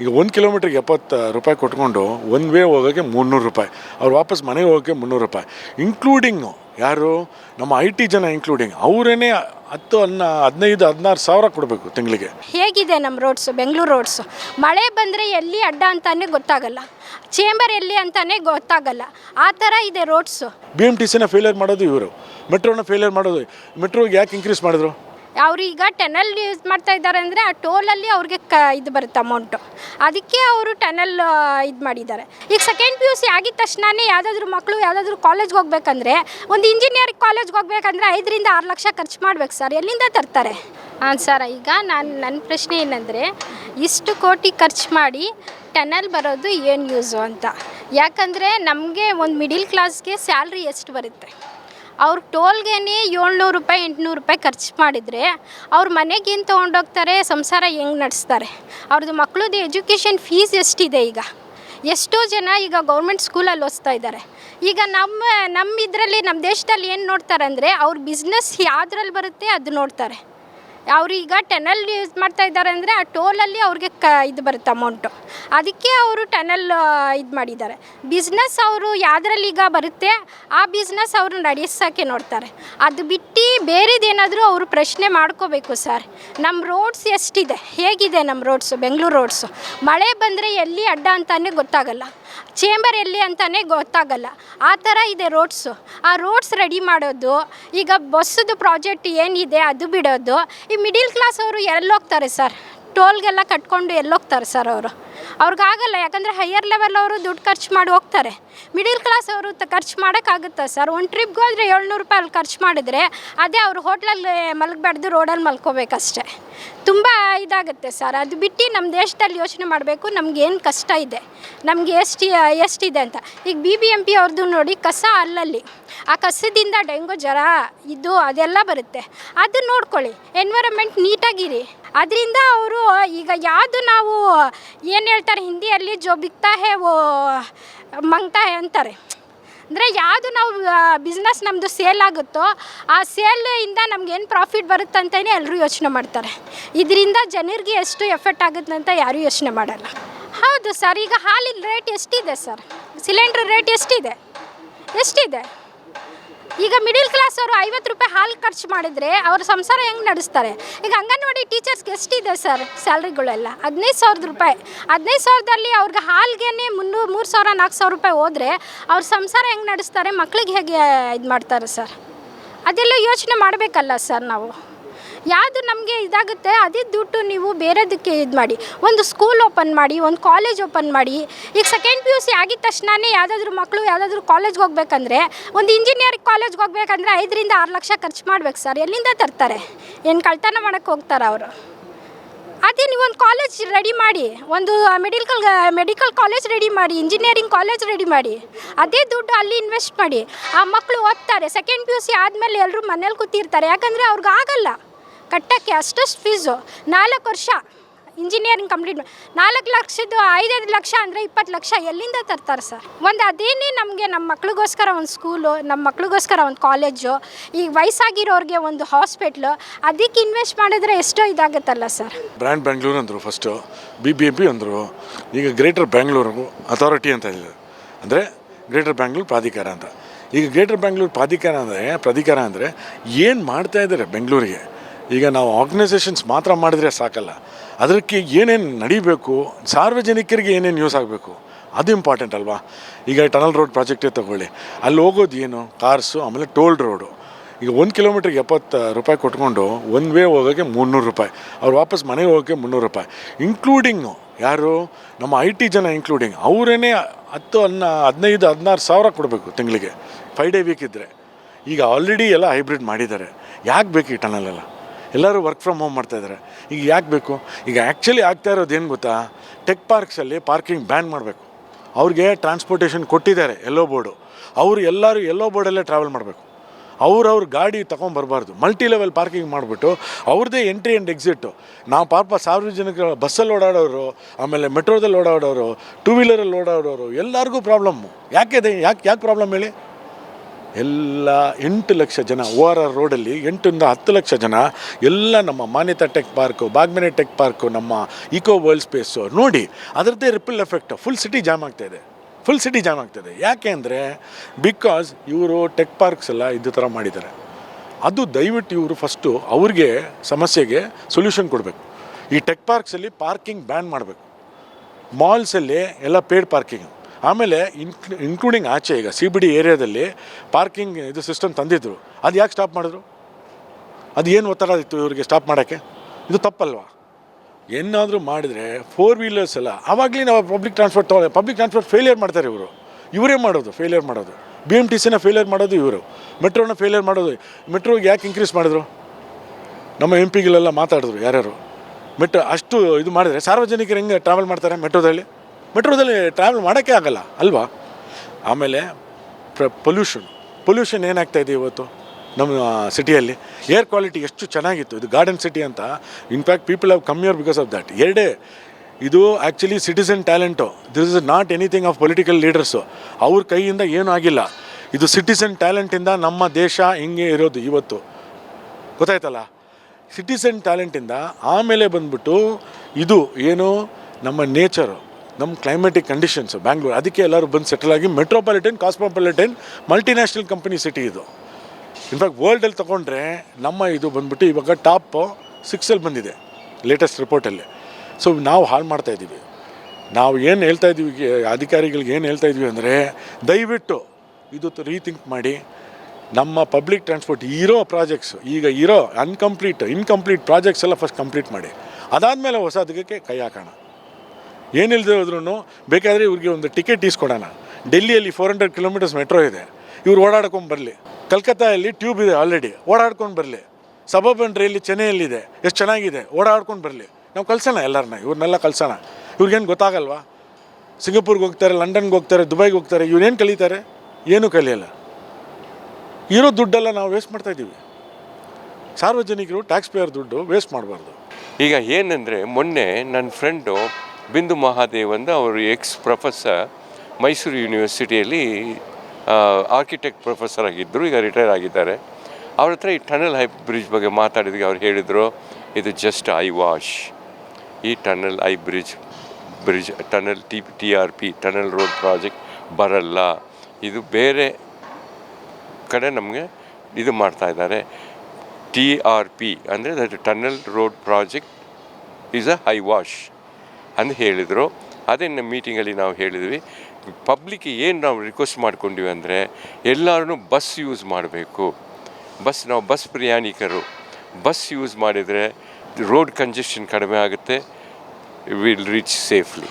ಈಗ ಒಂದು ಕಿಲೋಮೀಟ್ರಿಗೆ ಎಪ್ಪತ್ತು ರೂಪಾಯಿ ಕೊಟ್ಕೊಂಡು ಒನ್ ವೇ ಹೋಗೋಕ್ಕೆ ಮುನ್ನೂರು ರೂಪಾಯಿ. ಅವ್ರು ವಾಪಸ್ ಮನೆಗೆ ಹೋಗೋಕ್ಕೆ ಮುನ್ನೂರು ರೂಪಾಯಿ. ಇನ್ಕ್ಲೂಡಿಂಗು ಯಾರು? ನಮ್ಮ ಐ ಟಿ ಜನ ಇನ್ಕ್ಲೂಡಿಂಗ್ ಅವರೇನೆ ಹತ್ತು ಹನ್ನ ಹದಿನೈದು ಹದಿನಾರು ಸಾವಿರ ಕೊಡಬೇಕು ತಿಂಗಳಿಗೆ. ಹೇಗಿದೆ ನಮ್ಮ ರೋಡ್ಸ್ ಬೆಂಗಳೂರು ರೋಡ್ಸ್ ಮಳೆ ಬಂದರೆ ಎಲ್ಲಿ ಅಡ್ಡ ಅಂತಾನೆ ಗೊತ್ತಾಗಲ್ಲ. ಚೇಂಬರ್ ಎಲ್ಲಿ ಅಂತಾನೆ ಗೊತ್ತಾಗಲ್ಲ. ಆ ಥರ ಇದೆ ರೋಡ್ಸ್ ಬಿ ಎಂ ಟಿ ಸಿನ ಫೇಲಿಯರ್ ಮಾಡೋದು ಇವರು. ಮೆಟ್ರೋನ ಫೇಲಿಯರ್ ಮಾಡೋದು. ಮೆಟ್ರೋಗೆ ಯಾಕೆ ಇನ್ಕ್ರೀಸ್ ಮಾಡಿದ್ರು? ಅವ್ರೀಗ ಟನಲ್ ಯೂಸ್ ಮಾಡ್ತಾ ಇದ್ದಾರೆ ಅಂದರೆ ಆ ಟೋಲಲ್ಲಿ ಅವ್ರಿಗೆ ಕ ಇದು ಬರುತ್ತೆ ಅಮೌಂಟು ಅದಕ್ಕೆ ಅವರು ಟನಲ್ ಇದು ಮಾಡಿದ್ದಾರೆ. ಈಗ ಸೆಕೆಂಡ್ ಪಿ ಯು ಸಿ ಆಗಿದ ತಕ್ಷಣನೇ ಯಾವುದಾದ್ರೂ ಮಕ್ಕಳು ಯಾವುದಾದ್ರೂ ಕಾಲೇಜ್ಗೆ ಹೋಗ್ಬೇಕಂದ್ರೆ, ಒಂದು ಇಂಜಿನಿಯರಿಂಗ್ ಕಾಲೇಜ್ಗೆ ಹೋಗ್ಬೇಕಂದ್ರೆ ಐದರಿಂದ ಆರು ಲಕ್ಷ ಖರ್ಚು ಮಾಡ್ಬೇಕು ಸರ್ ಎಲ್ಲಿಂದ ತರ್ತಾರೆ? ಹಾಂ ಸರ್ ಈಗ ನಾನು ನನ್ನ ಪ್ರಶ್ನೆ ಏನಂದರೆ, ಇಷ್ಟು ಕೋಟಿ ಖರ್ಚು ಮಾಡಿ ಟನಲ್ ಬರೋದು ಏನು ಯೂಸು ಅಂತ? ಯಾಕಂದರೆ ನಮಗೆ ಒಂದು ಮಿಡಿಲ್ ಕ್ಲಾಸ್ಗೆ ಸ್ಯಾಲ್ರಿ ಎಷ್ಟು ಬರುತ್ತೆ? ಅವ್ರು ಟೋಲ್ಗೇನೆ ಏಳ್ನೂರು ರೂಪಾಯಿ, ಎಂಟುನೂರು ರೂಪಾಯಿ ಖರ್ಚು ಮಾಡಿದರೆ ಅವ್ರ ಮನೆಗೆ ಏನು ತೊಗೊಂಡೋಗ್ತಾರೆ, ಸಂಸಾರ ಹೆಂಗೆ ನಡೆಸ್ತಾರೆ? ಅವ್ರದ್ದು ಮಕ್ಳದ್ದು ಎಜುಕೇಷನ್ ಫೀಸ್ ಎಷ್ಟಿದೆ ಈಗ? ಎಷ್ಟೋ ಜನ ಈಗ ಗೌರ್ಮೆಂಟ್ ಸ್ಕೂಲಲ್ಲಿ ಓದ್ತಾ ಇದ್ದಾರೆ. ಈಗ ನಮ್ಮ ನಮ್ಮ ಇದರಲ್ಲಿ ನಮ್ಮ ದೇಶದಲ್ಲಿ ಏನು ನೋಡ್ತಾರೆ ಅಂದರೆ ಅವ್ರ ಬಿಸ್ನೆಸ್ ಯಾವ್ದ್ರಲ್ಲಿ ಬರುತ್ತೆ ಅದು ನೋಡ್ತಾರೆ. ಅವ್ರೀಗ ಟನಲ್ ಯೂಸ್ ಮಾಡ್ತಾ ಇದ್ದಾರೆ ಅಂದರೆ ಆ ಟೋಲಲ್ಲಿ ಅವ್ರಿಗೆ ಕ ಇದು ಬರುತ್ತೆ ಅಮೌಂಟು ಅದಕ್ಕೆ ಅವರು ಟನಲ್ ಇದು ಮಾಡಿದ್ದಾರೆ. ಬಿಸ್ನೆಸ್ ಅವರು ಯಾವುದ್ರಲ್ಲಿ ಈಗ ಬರುತ್ತೆ, ಆ ಬಿಸ್ನೆಸ್ ಅವರು ನಡೆಸೋಕ್ಕೆ ನೋಡ್ತಾರೆ. ಅದು ಬಿಟ್ಟು ಬೇರೆದೇನಾದರೂ ಅವರು ಪ್ರಶ್ನೆ ಮಾಡ್ಕೋಬೇಕು ಸರ್. ನಮ್ಮ ರೋಡ್ಸ್ ಎಷ್ಟಿದೆ? ಹೇಗಿದೆ ನಮ್ಮ ರೋಡ್ಸು ಬೆಂಗಳೂರು ರೋಡ್ಸು ಮಳೆ ಬಂದರೆ ಎಲ್ಲಿ ಅಡ್ಡ ಅಂತಲೇ ಗೊತ್ತಾಗಲ್ಲ. ಚೇಂಬರ್ ಎಲ್ಲಿ ಅಂತಾನೆ ಗೊತ್ತಾಗಲ್ಲ. ಆ ಥರ ಇದೆ ರೋಡ್ಸು ಆ ರೋಡ್ಸ್ ರೆಡಿ ಮಾಡೋದು, ಈಗ ಬಸ್ಸದು ಪ್ರಾಜೆಕ್ಟ್ ಏನಿದೆ ಅದು ಬಿಡೋದು, ಈ ಮಿಡಿಲ್ ಕ್ಲಾಸ್ ಅವರು ಎಲ್ಲೋಗ್ತಾರೆ ಸರ್ ಟೋಲ್ಗೆಲ್ಲ ಕಟ್ಕೊಂಡು ಎಲ್ಲೋಗ್ತಾರೆ ಸರ್ ಅವರು? ಅವ್ರಿಗಾಗಲ್ಲ, ಯಾಕಂದರೆ ಹೈಯರ್ ಲೆವೆಲ್ ಅವರು ದುಡ್ಡು ಖರ್ಚು ಮಾಡಿ ಹೋಗ್ತಾರೆ. ಮಿಡಿಲ್ ಕ್ಲಾಸ್ ಅವರು ತ ಖರ್ಚು ಮಾಡೋಕ್ಕಾಗುತ್ತಾ ಸರ್ ಒಂದು ಟ್ರಿಪ್ಗೆ ಹೋದರೆ ಏಳ್ನೂರು ರೂಪಾಯಿ ಅಲ್ಲಿ ಖರ್ಚು ಮಾಡಿದರೆ ಅದೇ ಅವರು ಹೋಟ್ಲಲ್ಲಿ ಮಲಗಬಾರ್ದು ರೋಡಲ್ಲಿ ಮಲ್ಕೋಬೇಕಷ್ಟೇ. ತುಂಬ ಇದಾಗುತ್ತೆ ಸರ್ ಅದು ಬಿಟ್ಟು ನಮ್ಮ ದೇಶದಲ್ಲಿ ಯೋಚನೆ ಮಾಡಬೇಕು, ನಮ್ಗೆ ಏನು ಕಷ್ಟ ಇದೆ? ನಮಗೆ ಎಷ್ಟು ಎಷ್ಟಿದೆ ಅಂತ. ಈಗ ಬಿ ಬಿ ಎಂ ಪಿ ಅವ್ರದ್ದು ನೋಡಿ, ಕಸ ಅಲ್ಲಲ್ಲಿ. ಆ ಕಸದಿಂದ ಡೆಂಗು ಜ್ವರ, ಇದು ಅದೆಲ್ಲ ಬರುತ್ತೆ. ಅದು ನೋಡ್ಕೊಳ್ಳಿ. ಎನ್ವೈರನ್ಮೆಂಟ್ ನೀಟಾಗಿರಿ. ಅದರಿಂದ ಅವರು ಈಗ ಯಾವುದು ನಾವು ಏನು ಹೇಳ್ತಾರೆ, ಹಿಂದಿಯಲ್ಲಿ ಜೋ ಬಿಕ್ತಾ ಹೇ ಓ ಮಂಗ್ತಾ ಹೇ ಅಂತಾರೆ. ಅಂದರೆ ಯಾವುದು ನಾವು ಬಿಸ್ನೆಸ್ ನಮ್ಮದು ಸೇಲ್ ಆಗುತ್ತೋ, ಆ ಸೇಲಿಂದ ನಮ್ಗೆ ಏನು ಪ್ರಾಫಿಟ್ ಬರುತ್ತೆ ಅಂತಲೇ ಎಲ್ಲರೂ ಯೋಚನೆ ಮಾಡ್ತಾರೆ. ಇದರಿಂದ ಜನರಿಗೆ ಎಷ್ಟು ಎಫೆಕ್ಟ್ ಆಗುತ್ತೆ ಅಂತ ಯಾರೂ ಯೋಚನೆ ಮಾಡಲ್ಲ. ಹೌದು ಸರ್ ಈಗ ಹಾಲಿನ ರೇಟ್ ಎಷ್ಟಿದೆ ಸರ್ ಸಿಲಿಂಡ್ರ್ ರೇಟ್ ಎಷ್ಟಿದೆ? ಎಷ್ಟಿದೆ? ಈಗ ಮಿಡಿಲ್ ಕ್ಲಾಸ್ ಅವರು ಐವತ್ತು ರೂಪಾಯಿ ಹಾಲು ಖರ್ಚು ಮಾಡಿದರೆ ಅವ್ರ ಸಂಸಾರ ಹೆಂಗೆ ನಡೆಸ್ತಾರೆ? ಈಗ ಅಂಗನವಾಡಿ ಟೀಚರ್ಸ್ಗೆ ಎಷ್ಟಿದೆ ಸರ್ ಸ್ಯಾಲ್ರಿಗಳೆಲ್ಲ ಹದಿನೈದು ಸಾವಿರದ ರೂಪಾಯಿ. ಹದಿನೈದು ಸಾವಿರದಲ್ಲಿ ಅವ್ರಿಗೆ ಹಾಲ್ಗೆ ಮುನ್ನೂರು ಮೂರು ಸಾವಿರ, ನಾಲ್ಕು ಸಾವಿರ ರೂಪಾಯಿ ಹೋದರೆ ಅವ್ರ ಸಂಸಾರ ಹೆಂಗೆ ನಡೆಸ್ತಾರೆ? ಮಕ್ಳಿಗೆ ಹೇಗೆ ಇದು ಮಾಡ್ತಾರೆ ಸರ್ ಅದೆಲ್ಲ ಯೋಚನೆ ಮಾಡಬೇಕಲ್ಲ ಸರ್ ನಾವು. ಯಾವುದು ನಮಗೆ ಇದಾಗುತ್ತೆ, ಅದೇ ದುಡ್ಡು ನೀವು ಬೇರೆದಕ್ಕೆ ಇದು ಮಾಡಿ, ಒಂದು ಸ್ಕೂಲ್ ಓಪನ್ ಮಾಡಿ, ಒಂದು ಕಾಲೇಜ್ ಓಪನ್ ಮಾಡಿ, ಈಗ ಸೆಕೆಂಡ್ ಪಿ ಯು ಸಿ ಆಗಿದ ತಕ್ಷಣನೇ ಯಾವುದಾದ್ರೂ ಮಕ್ಕಳು ಯಾವುದಾದ್ರೂ ಕಾಲೇಜ್ಗೆ ಹೋಗ್ಬೇಕಂದ್ರೆ, ಒಂದು ಇಂಜಿನಿಯರಿಂಗ್ ಕಾಲೇಜ್ಗೆ ಹೋಗ್ಬೇಕಂದ್ರೆ ಐದರಿಂದ ಆರು ಲಕ್ಷ ಖರ್ಚು ಮಾಡ್ಬೇಕು ಸರ್ ಎಲ್ಲಿಂದ ತರ್ತಾರೆ? ಏನು ಕಳ್ತನ ಮಾಡೋಕ್ಕೆ ಹೋಗ್ತಾರೆ ಅವರು? ಅದೇ ನೀವು ಒಂದು ಕಾಲೇಜ್ ರೆಡಿ ಮಾಡಿ, ಒಂದು ಮೆಡಿಕಲ್ ಮೆಡಿಕಲ್ ಕಾಲೇಜ್ ರೆಡಿ ಮಾಡಿ ಇಂಜಿನಿಯರಿಂಗ್ ಕಾಲೇಜ್ ರೆಡಿ ಮಾಡಿ, ಅದೇ ದುಡ್ಡು ಅಲ್ಲಿ ಇನ್ವೆಸ್ಟ್ ಮಾಡಿ, ಆ ಮಕ್ಕಳು ಓದ್ತಾರೆ. ಸೆಕೆಂಡ್ ಪಿ ಯು ಸಿ ಆದಮೇಲೆ ಎಲ್ಲರೂ ಮನೇಲಿ ಕೂತಿರ್ತಾರೆ. ಯಾಕಂದರೆ ಅವ್ರಿಗೆ ಆಗಲ್ಲ. ಕಟ್ಟೋಕ್ಕೆ ಅಷ್ಟಷ್ಟು ಫೀಸು. ನಾಲ್ಕು ವರ್ಷ ಇಂಜಿನಿಯರಿಂಗ್ ಕಂಪ್ಲೀಟ್ ನಾಲ್ಕು ಲಕ್ಷದ್ದು ಐದೈದು ಲಕ್ಷ ಅಂದರೆ ಇಪ್ಪತ್ತು ಲಕ್ಷ ಎಲ್ಲಿಂದ ತರ್ತಾರೆ ಸರ್? ಒಂದು ಅದೇನೇ ನಮಗೆ ನಮ್ಮ ಮಕ್ಳಿಗೋಸ್ಕರ ಒಂದು ಸ್ಕೂಲು ನಮ್ಮ ಮಕ್ಳಿಗೋಸ್ಕರ ಒಂದು ಕಾಲೇಜು ಈಗ ವಯಸ್ಸಾಗಿರೋರಿಗೆ ಒಂದು ಹಾಸ್ಪಿಟ್ಲು ಅದಕ್ಕೆ ಇನ್ವೆಸ್ಟ್ ಮಾಡಿದ್ರೆ ಎಷ್ಟೋ ಇದಾಗುತ್ತಲ್ಲ ಸರ್? ಬ್ರ್ಯಾಂಡ್ ಬೆಂಗಳೂರು ಅಂದರು ಫಸ್ಟು ಬಿ ಬಿ ಪಿ ಅಂದರು, ಈಗ ಗ್ರೇಟರ್ ಬೆಂಗಳೂರು ಅಥಾರಿಟಿ ಅಂತ ಇದೆ ಅಂದರೆ ಗ್ರೇಟರ್ ಬೆಂಗಳೂರು ಪ್ರಾಧಿಕಾರ ಅಂತ. ಈಗ ಗ್ರೇಟರ್ ಬೆಂಗಳೂರು ಪ್ರಾಧಿಕಾರ ಅಂದರೆ ಪ್ರಾಧಿಕಾರ ಅಂದರೆ ಏನು ಮಾಡ್ತಾ ಇದ್ದಾರೆ ಬೆಂಗಳೂರಿಗೆ? ಈಗ ನಾವು ಆರ್ಗನೈಸೇಷನ್ಸ್ ಮಾತ್ರ ಮಾಡಿದರೆ ಸಾಕಲ್ಲ. ಅದಕ್ಕೆ ಏನೇನು ನಡಿಬೇಕು, ಸಾರ್ವಜನಿಕರಿಗೆ ಏನೇನು ಯೂಸ್ ಆಗಬೇಕು, ಅದು ಇಂಪಾರ್ಟೆಂಟ್ ಅಲ್ವಾ? ಈಗ ಟನಲ್ ರೋಡ್ ಪ್ರಾಜೆಕ್ಟೇ ತಗೊಳ್ಳಿ. ಅಲ್ಲಿ ಹೋಗೋದು ಏನು? ಕಾರ್ಸು ಆಮೇಲೆ ಟೋಲ್ ರೋಡು ಈಗ ಒಂದು ಕಿಲೋಮೀಟ್ರಿಗೆ ಎಪ್ಪತ್ತು ರೂಪಾಯಿ ಕೊಟ್ಕೊಂಡು ಒನ್ ವೇ ಹೋಗೋಕ್ಕೆ ಮುನ್ನೂರು ರೂಪಾಯಿ. ಅವ್ರು ವಾಪಸ್ ಮನೆಗೆ ಹೋಗೋಕ್ಕೆ ಮುನ್ನೂರು ರೂಪಾಯಿ. ಇನ್ಕ್ಲೂಡಿಂಗು ಯಾರು? ನಮ್ಮ ಐ ಟಿ ಜನ ಇನ್ಕ್ಲೂಡಿಂಗ್ ಅವರೇನೆ ಹತ್ತು, ಹನ್ನ, ಹದಿನೈದು, ಹದಿನಾರು ಸಾವಿರ ಕೊಡಬೇಕು ತಿಂಗಳಿಗೆ. ಫೈವ್ ಡೇ ವೀಕ್ ಇದ್ದರೆ ಈಗ ಆಲ್ರೆಡಿ ಎಲ್ಲ ಹೈಬ್ರಿಡ್ ಮಾಡಿದ್ದಾರೆ. ಯಾಕೆ ಬೇಕು ಈ ಟನಲೆಲ್ಲ ಎಲ್ಲರೂ ವರ್ಕ್ ಫ್ರಮ್ ಹೋಮ್ ಮಾಡ್ತಾಯಿದ್ದಾರೆ ಈಗ ಯಾಕೆ ಬೇಕು? ಈಗ ಆ್ಯಕ್ಚುಲಿ ಆಗ್ತಾ ಇರೋದು ಏನು ಗೊತ್ತಾ? ಟೆಕ್ ಪಾರ್ಕ್ಸಲ್ಲಿ ಪಾರ್ಕಿಂಗ್ ಬ್ಯಾನ್ ಮಾಡಬೇಕು. ಅವ್ರಿಗೆ ಟ್ರಾನ್ಸ್ಪೋರ್ಟೇಷನ್ ಕೊಟ್ಟಿದ್ದಾರೆ ಎಲ್ಲೋ ಬೋರ್ಡು ಅವರು ಎಲ್ಲರೂ ಎಲ್ಲೋ ಬೋರ್ಡಲ್ಲೇ ಟ್ರಾವೆಲ್ ಮಾಡಬೇಕು. ಅವ್ರವ್ರ ಗಾಡಿ ತೊಗೊಂಬರ್ಬಾರ್ದು ಮಲ್ಟಿ ಲೆವೆಲ್ ಪಾರ್ಕಿಂಗ್ ಮಾಡಿಬಿಟ್ಟು ಅವ್ರದ್ದೇ ಎಂಟ್ರಿ ಆ್ಯಂಡ್ ಎಕ್ಸಿಟ್ಟು ನಾವು ಪಾಪ ಸಾರ್ವಜನಿಕ ಬಸ್ಸಲ್ಲಿ ಓಡಾಡೋರು, ಆಮೇಲೆ ಮೆಟ್ರೋದಲ್ಲಿ ಓಡಾಡೋರು ಟೂ ವೀಲರಲ್ಲಿ ಓಡಾಡೋರು, ಎಲ್ಲರಿಗೂ ಪ್ರಾಬ್ಲಮ್ಮು ಯಾಕೆ ಯಾಕೆ ಯಾಕೆ ಪ್ರಾಬ್ಲಮ್ ಹೇಳಿ? ಎಲ್ಲ ಎಂಟು ಲಕ್ಷ ಜನ ಓ ಆರ್ ಆರ್ ರೋಡಲ್ಲಿ ಎಂಟರಿಂದ ಹತ್ತು ಲಕ್ಷ ಜನ ಎಲ್ಲ ನಮ್ಮ Manyata tech park, Bagmane tech park, ನಮ್ಮ ಇಕೋ ವರ್ಲ್ಡ್ ಸ್ಪೇಸು ನೋಡಿ ಅದರದ್ದೇ ripple effect full city jam ಆಗ್ತಾ ಇದೆ. ಫುಲ್ ಸಿಟಿ ಜಾಮ್ ಆಗ್ತಾಯಿದೆ ಯಾಕೆ ಅಂದರೆ ಬಿಕಾಸ್ ಇವರು ಟೆಕ್ ಪಾರ್ಕ್ಸ್ ಎಲ್ಲ ಇದು ಥರ ಮಾಡಿದ್ದಾರೆ. ಅದು ದಯವಿಟ್ಟು ಇವರು ಫಸ್ಟು ಅವ್ರಿಗೆ ಸಮಸ್ಯೆಗೆ ಸೊಲ್ಯೂಷನ್ ಕೊಡಬೇಕು. ಈ ಟೆಕ್ ಪಾರ್ಕ್ಸಲ್ಲಿ ಪಾರ್ಕಿಂಗ್ ಬ್ಯಾನ್ ಮಾಡಬೇಕು. ಮಾಲ್ಸಲ್ಲಿ ಎಲ್ಲ ಪೇಡ್ ಪಾರ್ಕಿಂಗ್ ಆಮೇಲೆ ಇನ್ಕ್ ಇನ್ಕ್ಲೂಡಿಂಗ್ ಆಚೆ ಈಗ ಸಿ ಬಿ ಡಿ ಏರಿಯಾದಲ್ಲಿ ಪಾರ್ಕಿಂಗ್ ಇದು ಸಿಸ್ಟಮ್ ತಂದಿದ್ದರು ಅದು ಯಾಕೆ ಸ್ಟಾಪ್ ಮಾಡಿದ್ರು? ಅದು ಏನು ಒತ್ತಡ ಇತ್ತು ಇವರಿಗೆ ಸ್ಟಾಪ್ ಮಾಡೋಕ್ಕೆ? ಇದು ತಪ್ಪಲ್ವಾ? ಏನಾದರೂ ಮಾಡಿದರೆ ಫೋರ್ ವೀಲರ್ಸ್ ಎಲ್ಲ ಆವಾಗಲೇ ನಾವು ಪಬ್ಲಿಕ್ ಟ್ರಾನ್ಸ್ಪೋರ್ಟ್ ತೊಗೊಳ್ಳಿ ಪಬ್ಲಿಕ್ ಟ್ರಾನ್ಸ್ಪೋರ್ಟ್ ಫೇಲಿಯರ್ ಮಾಡ್ತಾರೆ ಇವರು. ಇವರೇ ಮಾಡೋದು ಫೇಲಿಯರ್ ಮಾಡೋದು. ಬಿ ಎಂ ಟಿ ಸಿನ ಫೇಲಿಯರ್ ಮಾಡೋದು ಇವರು. ಮೆಟ್ರೋನ ಫೇಲಿಯರ್ ಮಾಡೋದು. ಮೆಟ್ರೋಗೆ ಯಾಕೆ ಇನ್ಕ್ರೀಸ್ ಮಾಡಿದ್ರು? ನಮ್ಮ ಎಂ ಪಿಗಳೆಲ್ಲ ಮಾತಾಡಿದ್ರು ಯಾರ್ಯಾರು. ಮೆಟ್ರೋ ಅಷ್ಟು ಇದು ಮಾಡಿದರೆ ಸಾರ್ವಜನಿಕರು ಹೆಂಗೆ ಟ್ರಾವೆಲ್ ಮಾಡ್ತಾರೆ ಮೆಟ್ರೋದಲ್ಲಿ? ಮೆಟ್ರೋದಲ್ಲಿ ಟ್ರಾವೆಲ್ ಮಾಡೋಕ್ಕೆ ಆಗಲ್ಲ, ಅಲ್ವಾ? ಆಮೇಲೆ ಪ್ರ ಪೊಲ್ಯೂಷನ್ ಪೊಲ್ಯೂಷನ್ ಏನಾಗ್ತಾ ಇದೆ ಇವತ್ತು ನಮ್ಮ ಸಿಟಿಯಲ್ಲಿ ಏರ್ ಕ್ವಾಲಿಟಿ ಎಷ್ಟು ಚೆನ್ನಾಗಿತ್ತು. ಇದು ಗಾರ್ಡನ್ ಸಿಟಿ ಅಂತ. In fact people have come here because of that ಎರಡೇ, ಇದು actually citizen talent this is not anything of political leaders ಅವ್ರ ಕೈಯಿಂದ ಏನೂ ಆಗಿಲ್ಲ. ಇದು ಸಿಟಿಸನ್ ಟ್ಯಾಲೆಂಟಿಂದ ನಮ್ಮ ದೇಶ ಹಿಂಗೆ ಇರೋದು ಇವತ್ತು. ಗೊತ್ತಾಯ್ತಲ್ಲ? ಸಿಟಿಸನ್ ಟ್ಯಾಲೆಂಟಿಂದ ಆಮೇಲೆ ಬಂದ್ಬಿಟ್ಟು ಇದು ಏನು? ನಮ್ಮ ನೇಚರು ನಮ್ಮ ಕ್ಲೈಮೆಟಿಕ್ ಕಂಡೀಷನ್ಸು ಬ್ಯಾಂಗ್ಳೂರು ಅದಕ್ಕೆ ಎಲ್ಲರೂ ಬಂದು ಸೆಟಲ್ ಆಗಿ metropolitan cosmopolitan multinational company city ಇದು. ಇನ್ಫ್ಯಾಕ್ಟ್ ವರ್ಲ್ಡಲ್ಲಿ ತೊಗೊಂಡ್ರೆ ನಮ್ಮ ಇದು ಬಂದ್ಬಿಟ್ಟು ಇವಾಗ ಟಾಪ್ ಸಿಕ್ಸಲ್ಲಿ ಬಂದಿದೆ ಲೇಟೆಸ್ಟ್ ರಿಪೋರ್ಟಲ್ಲಿ ಸೊ ನಾವು ಹಾಳು ಮಾಡ್ತಾ ಇದ್ದೀವಿ ನಾವು ಏನು ಹೇಳ್ತಾ ಇದ್ದೀವಿ ಅಧಿಕಾರಿಗಳಿಗೆ ಏನು ಹೇಳ್ತಾ ಇದ್ದೀವಿ ಅಂದರೆ ದಯವಿಟ್ಟು ಇದು ರೀಥಿಂಕ್ ಮಾಡಿ. ನಮ್ಮ ಪಬ್ಲಿಕ್ ಟ್ರಾನ್ಸ್ಪೋರ್ಟ್ ಇರೋ ಪ್ರಾಜೆಕ್ಟ್ಸ್ ಈಗ ಇರೋ ಅನ್ಕಂಪ್ಲೀಟ್ ಇನ್ಕಂಪ್ಲೀಟ್ ಪ್ರಾಜೆಕ್ಟ್ಸ್ ಎಲ್ಲ ಫಸ್ಟ್ ಕಂಪ್ಲೀಟ್ ಮಾಡಿ. ಅದಾದಮೇಲೆ ಹೊಸ ಅದಕ್ಕೆ ಕೈ ಹಾಕೋಣ. ಏನಿಲ್ಲದೆ ಹೋದ್ರೂ ಬೇಕಾದರೆ ಇವ್ರಿಗೆ ಒಂದು ಟಿಕೆಟ್ ಈಸ್ಕೊಡೋಣ ಡೆಲ್ಲಿಯಲ್ಲಿ ಫೋರ್ ಹಂಡ್ರೆಡ್ ಕಿಲೋಮೀಟರ್ಸ್ ಮೆಟ್ರೋ ಇದೆ. ಇವ್ರು ಓಡಾಡ್ಕೊಂಡು ಬರಲಿ. ಕಲ್ಕತ್ತಾಯಲ್ಲಿ ಟ್ಯೂಬ್ ಇದೆ ಆಲ್ರೆಡಿ ಓಡಾಡ್ಕೊಂಡು ಬರಲಿ. ಸಬರ್ಬನ್ ರೈಲಿ ಚೆನ್ನೈಯಲ್ಲಿದೆ. ಎಷ್ಟು ಚೆನ್ನಾಗಿದೆ? ಓಡಾಡ್ಕೊಂಡು ಬರಲಿ. ನಾವು ಕಳ್ಸೋಣ ಎಲ್ಲರನ್ನ ಇವ್ರನ್ನೆಲ್ಲ ಕಳ್ಸೋಣ. ಇವ್ರಿಗೇನು ಗೊತ್ತಾಗಲ್ವಾ? ಸಿಂಗಪೂರ್ಗೆ ಹೋಗ್ತಾರೆ, ಲಂಡನ್ಗೆ ಹೋಗ್ತಾರೆ, ದುಬೈಗೆ ಹೋಗ್ತಾರೆ ಇವ್ರೇನು ಕಲಿತಾರೆ? ಏನೂ ಕಲಿಯಲ್ಲ. ಇರೋ ದುಡ್ಡೆಲ್ಲ ನಾವು ವೇಸ್ಟ್ ಮಾಡ್ತಾ ಇದ್ದೀವಿ. ಸಾರ್ವಜನಿಕರು ಟ್ಯಾಕ್ಸ್ ಪೇಯರ್ ದುಡ್ಡು ವೇಸ್ಟ್ ಮಾಡಬಾರ್ದು. ಈಗ ಏನಂದರೆ ಮೊನ್ನೆ ನನ್ನ ಫ್ರೆಂಡು ಬಿಂದು ಮಹಾದೇವ್ ಅವರು ಎಕ್ಸ್ ಪ್ರೊಫೆಸರ್ ಮೈಸೂರು ಯೂನಿವರ್ಸಿಟಿಯಲ್ಲಿ ಆರ್ಕಿಟೆಕ್ಟ್ ಪ್ರೊಫೆಸರ್ ಆಗಿದ್ದರು, ಈಗ ರಿಟೈರ್ ಆಗಿದ್ದಾರೆ. ಅವ್ರ ಹತ್ರ ಈ ಟನಲ್ ಹೈ ಬ್ರಿಡ್ಜ್ ಬಗ್ಗೆ ಮಾತಾಡಿದಾಗ ಅವ್ರು ಹೇಳಿದರು, ಇದು ಜಸ್ಟ್ ಐ ವಾಶ್ ಈ tunnel I bridge bridge tunnel T T R P tunnel road project ಬರಲ್ಲ. ಇದು ಬೇರೆ ಕಡೆ ನಮಗೆ ಇದು ಮಾಡ್ತಾ ಇದ್ದಾರೆ. ಟಿ ಆರ್ ಪಿ ಅಂದರೆ that tunnel road project is a high wash ಅಂತ ಹೇಳಿದರು. ಅದೇ ನಮ್ಮ ಮೀಟಿಂಗಲ್ಲಿ ನಾವು ಹೇಳಿದ್ವಿ. ಪಬ್ಲಿಕ್ ಏನು ನಾವು ರಿಕ್ವೆಸ್ಟ್ ಮಾಡ್ಕೊಂಡಿವಿ ಅಂದರೆ ಎಲ್ಲರೂ ಬಸ್ ಯೂಸ್ ಮಾಡಬೇಕು. ಬಸ್ ನಾವು ಬಸ್ ಪ್ರಯಾಣಿಕರು. ಬಸ್ ಯೂಸ್ ಮಾಡಿದರೆ ರೋಡ್ ಕಂಜೆಷನ್ ಕಡಿಮೆ ಆಗುತ್ತೆ. Will reach safely